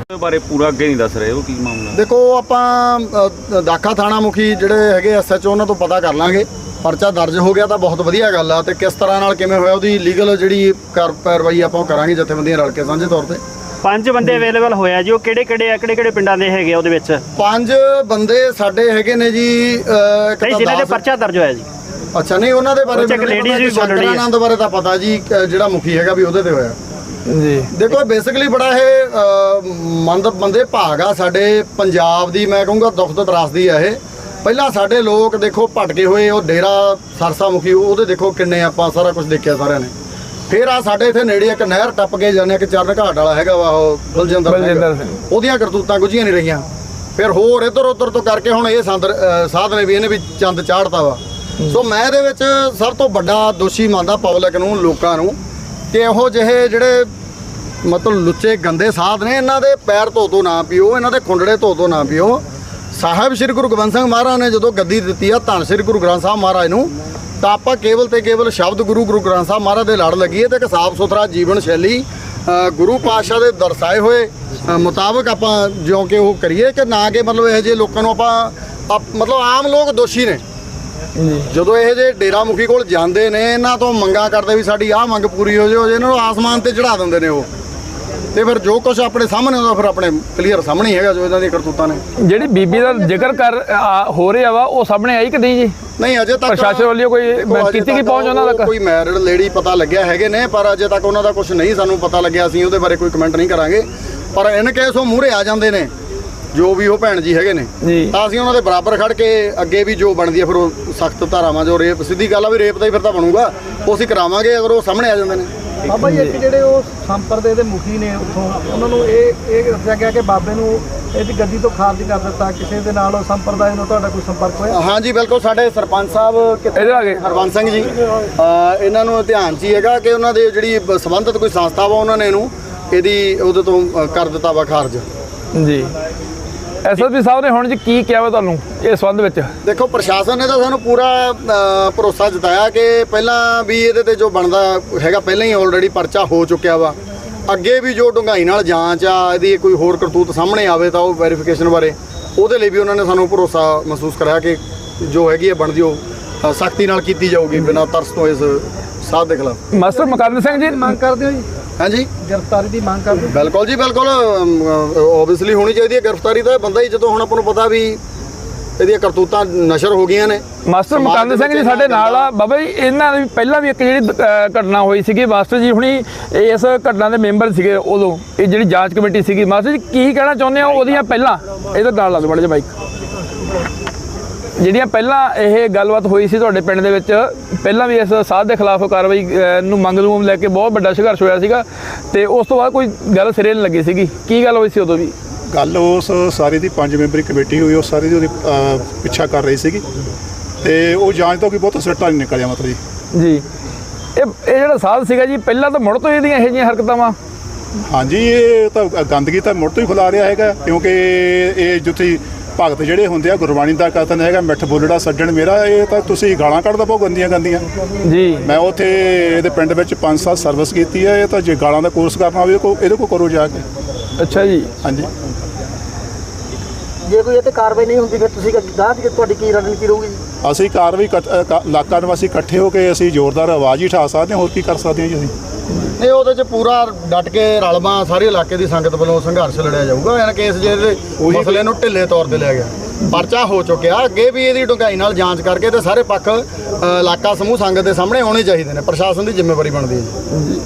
ਉਹਦੇ ਬਾਰੇ ਪੂਰਾ ਅੱਗੇ ਨਹੀਂ ਦੱਸ ਰਹੇ ਉਹ ਕੀ ਮਾਮਲਾ? ਦੇਖੋ ਆਪਾਂ ਅ, ਦਾਖਾ ਥਾਣਾ ਮੁਖੀ ਜਿਹੜੇ ਹੈਗੇ ਐਸਐਚਓ ਉਹਨਾਂ ਤੋਂ ਪਤਾ ਕਰ ਲਾਂਗੇ। ਪਰਚਾ ਦਰਜ ਹੋ ਗਿਆ ਤਾਂ ਬਹੁਤ ਵਧੀਆ ਗੱਲ ਆ ਤੇ ਕਿਸ ਤਰ੍ਹਾਂ ਨਾਲ ਕਿਵੇਂ ਹੋਇਆ ਉਹਦੀ ਲੀਗਲ ਜਿਹੜੀ ਕਰ ਕਾਰਵਾਈ ਆਪਾਂ ਉਹ ਕਰਾਂਗੇ ਜਥੇਬੰਦੀਆਂ ਰਲ ਕੇ ਸਾਂਝੇ ਤੌਰ ਤੇ। ਪੰਜ ਬੰਦੇ ਅਵੇਲੇਬਲ ਹੋਇਆ ਜੀ ਉਹ ਕਿਹੜੇ ਕਿਹੜੇ ਆ ਕਿਹੜੇ ਕਿਹੜੇ ਪਿੰਡਾਂ ਦੇ ਹੈਗੇ ਆ ਉਹਦੇ ਵਿੱਚ? ਪੰਜ ਬੰਦੇ ਸਾਡੇ ਹੈਗੇ ਨੇ ਜੀ ਅ, ਇੱਕ ਨਹੀਂ ਤਾਂ ਜਿਨ੍ਹਾਂ ਦੇ ਦਸ- ਪਰਚਾ ਦਰਜ ਹੋਇਆ ਜੀ। ਅੱਛਾ ਨਹੀਂ ਉਹਨਾਂ ਦੇ ਬਾਰੇ ਉਹ 'ਚ ਇੱਕ ਮੈਨੂੰ ladies ਪਤਾ ਵੀ ਕਿ ਬੋਲ ਰਹੀ ਹੈ। ਸ਼ੰਕਰਾਨੰਦ ਬਾਰੇ ਤਾਂ ਪਤਾ ਜੀ ਅ, ਜਿਹੜਾ ਮੁਖੀ ਹੈਗਾ ਵੀ ਉਹਦੇ ਤੇ ਹੋਇਆ। ਜੀ। ਦੇਖੋ ਬੇਸਿਕਲੀ ਬੜਾ ਇਹ ਮੰਦ ਬੰਦੇ ਭਾਗ ਆ ਸਾਡੇ ਪੰਜਾਬ ਦੀ ਮੈਂ ਕਹੂੰਗਾ ਦੁੱਖ ਤੇ ਤਰਾਸਦੀ ਆ ਇਹ। ਪਹਿਲਾਂ ਸਾਡੇ ਲੋਕ ਦੇਖੋ ਭਟਕੇ ਹੋਏ ਉਹ ਡੇਰਾ ਸਰਸਾ ਮੁਖੀ ਉਹਦੇ ਦੇਖੋ ਕਿੰਨੇ ਆਪਾਂ ਸਾਰਾ ਕੁਝ ਦੇਖਿਆ ਸਾਰਿਆਂ ਨੇ। ਫਿਰ ਆ ਸਾਡੇ ਇੱਥੇ ਨੇੜੇ ਇੱਕ ਨਹਿਰ ਟੱਪ ਕੇ ਜਾਂਦੇ ਕਿ ਚਰਨ ਘਾਟ ਵਾਲਾ ਹੈਗਾ ਵਾ ਉਹ ਬਲਜਿੰਦਰ। ਉਹਦੀਆਂ ਕਰਤੂਤਾਂ ਗੁੱਝੀਆਂ ਨਹੀਂ ਰਹੀਆਂ। ਫਿਰ ਹੋਰ ਇੱਧਰ ਉੱਧਰ ਤੋਂ ਕਰਕੇ ਹੁਣ ਇਹ ਸੰਦ ਅ, ਸਾਧ ਨੇ ਵੀ ਇਹਨੇ ਵੀ ਚੰਦ ਚਾੜਤਾ ਵਾ। ਸੋ ਮੈਂ ਇਹਦੇ ਵਿੱਚ ਸਭ ਤੋਂ ਵੱਡਾ ਦੋਸ਼ੀ ਮੰਨਦਾ ਪਬਲਿਕ ਨੂੰ ਲੋਕਾਂ ਨੂੰ। ਕਿ ਇਹੋ ਜਿਹੇ ਜਿਹੜੇ ਮਤਲਬ ਲੁੱਚੇ ਗੰਦੇ ਸਾਧ ਨੇ, ਇਹਨਾਂ ਦੇ ਪੈਰ ਧੋ ਧੋ ਨਾ ਪੀਓ, ਇਹਨਾਂ ਦੇ ਖੁੰਡੜੇ ਧੋ ਧੋ ਨਾ ਪੀਓ। ਸਾਹਿਬ ਸ੍ਰੀ ਗੁਰੂ ਗੋਬਿੰਦ ਸਿੰਘ ਮਹਾਰਾਜ ਨੇ ਜਦੋਂ ਗੱਦੀ ਦਿੱਤੀ ਆ ਧੰਨ ਸ੍ਰੀ ਗੁਰੂ ਗ੍ਰੰਥ ਸਾਹਿਬ ਮਹਾਰਾਜ ਨੂੰ, ਤਾਂ ਆਪਾਂ ਕੇਵਲ ਤੇ ਕੇਵਲ ਸ਼ਬਦ ਗੁਰੂ ਗੁਰੂ ਗ੍ਰੰਥ ਸਾਹਿਬ ਮਹਾਰਾਜ ਦੇ ਲੜ ਲੱਗੀਏ ਤੇ ਇੱਕ ਸਾਫ਼ ਸੁਥਰਾ ਜੀਵਨ ਸ਼ੈਲੀ ਗੁਰੂ ਪਾਤਸ਼ਾਹ ਦੇ ਦਰਸਾਏ ਹੋਏ ਮੁਤਾਬਕ ਆਪਾਂ ਜਿਉਂ ਕਿ ਉਹ ਕਰੀਏ ਕਿ ਨਾ ਕਿ ਮਤਲਬ ਇਹੋ ਜਿਹੇ ਲੋਕਾਂ ਨੂੰ ਆਪਾਂ, ਆਪ- ਮਤਲਬ ਆਮ ਲੋਕ ਦੋਸ਼ੀ ਨੇ। ਜਦੋਂ ਇਹ ਜੇ ਡੇਰਾ ਮੁਖੀ ਕੋਲ ਜਾਂਦੇ ਨੇ ਇਹਨਾਂ ਤੋਂ ਮੰਗਾ ਕਰਦੇ ਵੀ ਸਾਡੀ ਆਹ ਮੰਗ ਪੂਰੀ ਹੋ ਜਾਓ ਇਹਨਾਂ ਨੂੰ ਆਸਮਾਨ ਤੇ ਚੜਾ ਦਿੰਦੇ ਨੇ ਉਹ। ਤੇ ਫਿਰ ਜੋ ਕੁਝ ਆਪਣੇ ਸਾਹਮਣੇ ਹੁੰਦਾ ਫਿਰ ਆਪਣੇ ਕਲੀਅਰ ਸਾਹਮਣੇ ਹੀ ਹੈਗਾ ਜੋ ਇਹਨਾਂ ਦੀਆਂ ਕਰਤੂਤਾਂ ਨੇ। ਜਿਹੜੀ ਬੀਬੀ ਦਾ ਜ਼ਿਕਰ ਕਰ ਆ, ਹੋ ਰਿਹਾ ਵਾ ਉਹ ਸਾਹਮਣੇ ਆਈ ਕਿ ਨਹੀਂ ਜੀ? ਨਹੀਂ ਅਜੇ ਤੱਕ ਪ੍ਰਸ਼ਾਸਨ ਵੱਲੋਂ ਕੋਈ ਦੇਖੋ, ਅਜੇ ਕੀਤੀ ਗਈ ਤੱਕ ਪਹੁੰਚ ਉਹਨਾਂ ਉਹ ਤੱਕ? ਕੋਈ ਮੈਰਿਡ ਲੇਡੀ ਪਤਾ ਲੱਗਿਆ ਹੈਗੇ ਨੇ ਪਰ ਅਜੇ ਤੱਕ ਉਹਨਾਂ ਦਾ ਕੁਝ ਨਹੀਂ ਸਾਨੂੰ ਪਤਾ ਲੱਗਿਆ ਅਸੀਂ ਉਹਦੇ ਬਾਰੇ ਕੋਈ ਕਮੈਂਟ ਨਹੀਂ ਕਰਾਂਗੇ। ਪਰ ਇਨ ਕੇਸ ਉਹ ਮੂਹਰੇ ਆ ਜਾਂਦੇ ਨੇ ਜੋ ਵੀ ਉਹ ਭੈਣ ਜੀ ਹੈਗੇ ਨੇ ਜੀ। ਤਾਂ ਅਸੀਂ ਉਹਨਾਂ ਦੇ ਬਰਾਬਰ ਖੜ ਕੇ ਅੱਗੇ ਵੀ ਜੋ ਬਣਦੀ ਹੈ ਫਿਰ ਉਹ ਸਖਤ ਧਾਰਾਵਾਂ ਜੋ ਰੇਪ ਸਿੱਧੀ ਗੱਲ ਆ ਵੀ ਰੇਪ ਦਾ ਹੀ ਫਿਰ ਤਾਂ ਬਣੂਗਾ ਉਹ ਅਸੀਂ ਕਰਾਵਾਂਗੇ ਅਗਰ ਉਹ ਸਾਹਮਣੇ ਆ ਜਾਂਦੇ ਨੇ। ਬਾਬਾ ਜੀ ਇੱਕ ਜਿਹੜੇ ਉਹ ਸੰਪਰਦੇ ਦੇ ਮੁਖੀ ਨੇ ਉੱਥੋਂ ਉਹਨਾਂ ਨੂੰ ਇਹ ਇਹ ਦੱਸਿਆ ਗਿਆ ਕਿ ਬਾਬੇ ਨੂੰ ਇਹਦੀ ਗੱਦੀ ਤੋਂ ਖਾਰਜ ਕਰ ਦਿੱਤਾ ਕਿਸੇ ਦੇ ਨਾਲ ਉਹ ਸੰਪਰਦਾਇ ਨਾਲ ਤੁਹਾਡਾ ਕੋਈ ਸੰਪਰਕ ਹੋਇਆ? ਹਾਂਜੀ ਬਿਲਕੁਲ ਸਾਡੇ ਸਰਪੰਚ ਸਾਹਿਬ ਕਿੱਥੇ? ਇੱਧਰ ਆ ਗਏ। ਹਰਵੰਸ ਸਿੰਘ ਜੀ। ਇਹਨਾਂ ਨੂੰ ਧਿਆਨ 'ਚ ਹੀ ਹੈਗਾ ਕਿ ਉਹਨਾਂ ਦੇ ਜਿਹੜੀ ਸੰਬੰਧਿਤ ਕੋਈ ਸੰਸਥਾ ਵਾ ਉਹਨਾਂ ਨੇ ਇਹਨੂੰ ਇਹਦੀ ਉਹਦੇ ਤੋਂ ਕਰ ਦਿੱਤਾ ਵਾ ਖਾਰਜ। ਜੀ। ਐਸਐਸਪੀ ਸਾਹਿਬ ਨੇ ਹੁਣ ਜੀ ਕੀ ਕਿਹਾ ਵਾ ਤੁਹਾਨੂੰ ਇਸ ਸੰਬੰਧ ਵਿੱਚ? ਦੇਖੋ ਪ੍ਰਸ਼ਾਸਨ ਨੇ ਤਾਂ ਸਾਨੂੰ ਪੂਰਾ ਭਰੋਸਾ ਜਤਾਇਆ ਕਿ ਪਹਿਲਾਂ ਵੀ ਇਹਦੇ ਤੇ ਜੋ ਬਣਦਾ ਹੈਗਾ ਪਹਿਲਾਂ ਹੀ ਆਲਰੇਡੀ ਪਰਚਾ ਹੋ ਚੁੱਕਿਆ ਵਾ। ਅੱਗੇ ਵੀ ਜੋ ਡੂੰਘਾਈ ਨਾਲ ਜਾਂਚ ਆ ਇਹਦੀ ਕੋਈ ਹੋਰ ਕਰਤੂਤ ਸਾਹਮਣੇ ਆਵੇ ਤਾਂ ਉਹ ਵੈਰੀਫਿਕੇਸ਼ਨ ਬਾਰੇ ਉਹਦੇ ਲਈ ਵੀ ਉਹਨਾਂ ਨੇ ਸਾਨੂੰ ਭਰੋਸਾ ਮਹਿਸੂਸ ਕਰਾਇਆ ਕਿ ਜੋ ਹੈਗੀ ਹੈ ਬਣਦੀ ਉਹ ਸਖਤੀ ਨਾਲ ਕੀਤੀ ਜਾਊਗੀ ਬਿਨਾਂ ਤਰਸ ਤੋਂ ਇਸ ਸਾਧ ਦੇ ਖਿਲਾਫ। ਮਾਸਟਰ ਮਕਰਨ ਸਿੰਘ ਜੀ? ਮੰਗ ਕਰਦੇ ਹੋ ਜੀ। ਹਾਂਜੀ। ਗ੍ਰਿਫਤਾਰੀ ਦੀ ਮੰਗ ਕਰਦੇ ਹੋ? ਬਿਲਕੁਲ ਜੀ ਬਿਲਕੁਲ। ਓਬਵੀਅਸਲੀ ਹੋਣੀ ਚਾਹੀਦੀ ਹੈ ਗ੍ਰਿਫਤਾਰੀ ਤਾਂ। ਬੰਦਾ ਹੀ ਜਦੋਂ ਹੁਣ ਆਪਾਂ ਨੂੰ ਪਤਾ ਵੀ ਇਹਦੀਆਂ ਕਰਤੂਤਾਂ ਨਸ਼ਰ ਹੋ ਗਈਆਂ ਨੇ ਮਾਸਟਰ ਸਮਾਜ ਮਕਰਨ ਦੇ ਸਿੰਘ ਜੀ ਸਾਡੇ ਨਾਲ ਆ। ਬਾਬਾ ਜੀ ਇਹਨਾਂ ਦੀ ਪਹਿਲਾਂ ਵੀ ਇੱਕ ਜਿਹੜੀ ਘਟਨਾ ਹੋਈ ਸੀਗੀ ਮਾਸਟਰ ਜੀ ਹੁਣੀ ਇਸ ਘਟਨਾ ਦੇ ਮੈਂਬਰ ਸੀਗੇ ਉਦੋਂ। ਇਹ ਜਿਹੜੀ ਜਾਂਚ ਕਮੇਟੀ ਸੀਗੀ। ਮਾਸਟਰ ਜੀ ਕੀ ਕਹਿਣਾ ਚਾਹੁੰਦੇ ਹੋ ਉਹਦੀਆਂ ਪਹਿਲਾਂ? ਇਹਦੇ ਨਾਲ ਲਾ ਦਿਓ ਬੜੇ ਜਿਹਾ ਬਾਈਕ ਜਿਹੜੀਆਂ ਪਹਿਲਾਂ ਇਹ ਗੱਲਬਾਤ ਹੋਈ ਸੀ ਤੁਹਾਡੇ ਪਿੰਡ ਦੇ ਵਿੱਚ ਪਹਿਲਾਂ ਵੀ ਇਸ ਸਾਧ ਦੇ ਖਿਲਾਫ ਕਾਰਵਾਈ ਨੂੰ ਮੰਗ ਨੂੰ ਲੈ ਕੇ ਬਹੁਤ ਵੱਡਾ ਸੰਘਰਸ਼ ਹੋਇਆ ਸੀਗਾ ਤੇ ਉਸ ਤੋਂ ਬਾਅਦ ਕੋਈ ਗੱਲ ਸਿਰੇ ਨਹੀਂ ਲੱਗੀ ਸੀਗੀ। ਕੀ ਗੱਲ ਹੋਈ ਸੀ ਉਦੋਂ ਵੀ? ਗੱਲ ਉਸ ਸਾਰੀ ਦੀ ਪੰਜ ਮੈਂਬਰੀ ਕਮੇਟੀ ਹੋਈ ਉਹ ਸਾਰੀ ਦੀ ਉਹਦੀ ਪਿੱਛਾ ਕਰ ਰਹੀ ਸੀਗੀ। ਤੇ ਉਹ ਜਾਂਚ ਤੋਂ ਕੋਈ ਬਹੁਤ ਸਿੱਟਾ ਨਹੀਂ ਨਿਕਲਿਆ ਮਤਲਬ ਜੀ। ਜੀ। ਇਹ ਇਹ ਜਿਹੜਾ ਸਾਧ ਸੀਗਾ ਜੀ ਪਹਿਲਾਂ ਤਾਂ ਮੁੜ ਤੋਂ ਇਹਦੀਆਂ ਇਹੋ ਜਿਹੀਆਂ ਹਰਕਤਾਂ ਵਾ। ਹਾਂਜੀ ਇਹ ਤਾਂ ਗੰਦਗੀ ਤਾਂ ਮੁੜ ਤੋਂ ਹੀ ਫੈਲਾ ਰਿਹਾ ਹੈਗਾ ਕਿਉਂਕਿ ਇਹ ਜਿੱਥੇ ਭਗਤ ਜਿਹੜੇ ਹੁੰਦੇ ਆ ਗੁਰਬਾਣੀ ਦਾ ਕਥਨ ਹੈਗਾ ਮਿੱਠ ਬੋਲੜਾ ਸੱਜਣ ਮੇਰਾ ਇਹ ਤਾਂ ਤੁਸੀਂ ਗਾਲਾਂ ਕੱਢਦਾ ਬਹੁਤ ਗੰਦੀਆਂ ਗੰਦੀਆਂ। ਜੀ। ਮੈਂ ਉੱਥੇ ਇਹਦੇ ਪਿੰਡ ਵਿੱਚ 5 ਸਾਲ ਸਰਵਿਸ ਕੀਤੀ ਹੈ ਇਹ ਤਾਂ ਜੇ ਗਾਲਾਂ ਦਾ ਕੋਰਸ ਕਰਨਾ ਹੋਵੇ ਕੋ ਇਹਦੇ ਕੋ ਕਰੋ ਜਾ ਕੇ। ਅੱਛਾ ਜੀ। ਹਾਂਜੀ। ਜੇ ਕੋਈ ਇਹ ਤੇ ਕਾਰਵਾਈ ਨਹੀਂ ਹੁੰਦੀ ਫਿਰ ਤੁਸੀਂ ਗਾਹ ਦੀ ਤੁਹਾਡੀ ਕੀ ਰਣਨੀਤੀ ਰਹੂਗੀ ਅਸੀਂ ਕਾਰਵਾਈ ਕਾ- ਇਲਾਕਾ ਨਿਵਾਸੀ ਇਕੱਠੇ ਹੋ ਕੇ ਅਸੀਂ ਜ਼ੋਰਦਾਰ ਆਵਾਜ਼ ਹੀ ਉਠਾ ਸਕਦੇ ਹਾਂ ਹੋਰ ਕੀ ਕਰ ਸਕਦੇ ਹਾਂ ਜੀ ਅਸੀਂ? ਨਹੀਂ ਉਹਦੇ 'ਚ ਪੂਰਾ ਡਟ ਕੇ ਰਲਵਾ ਸਾਰੇ ਇਲਾਕੇ ਦੀ ਸੰਗਤ ਵੱਲੋਂ ਸੰਘਰਸ਼ ਲੜਿਆ ਜਾਊਗਾ। ਇਹਨਾਂ ਕੇਸ ਜਿਹਦੇ ਉਹੀ- ਮਸਲੇ ਨੂੰ ਢਿੱਲੇ ਤੌਰ ਤੇ ਲਿਆ ਗਿਆ। ਪਰਚਾ ਹੋ ਚੁੱਕਿਆ ਅੱਗੇ ਵੀ ਇਹਦੀ ਡੂੰਘਾਈ ਨਾਲ ਜਾਂਚ ਕਰਕੇ ਤੇ ਸਾਰੇ ਪੱਖ ਇਲਾਕਾ ਸਮੂਹ ਸੰਗਤ ਦੇ ਸਾਹਮਣੇ ਆਉਣੇ ਚਾਹੀਦੇ ਨੇ। ਪ੍ਰਸ਼ਾਸਨ ਦੀ ਜ਼ਿੰਮੇਵਾਰੀ ਬਣਦੀ ਹੈ ਜੀ।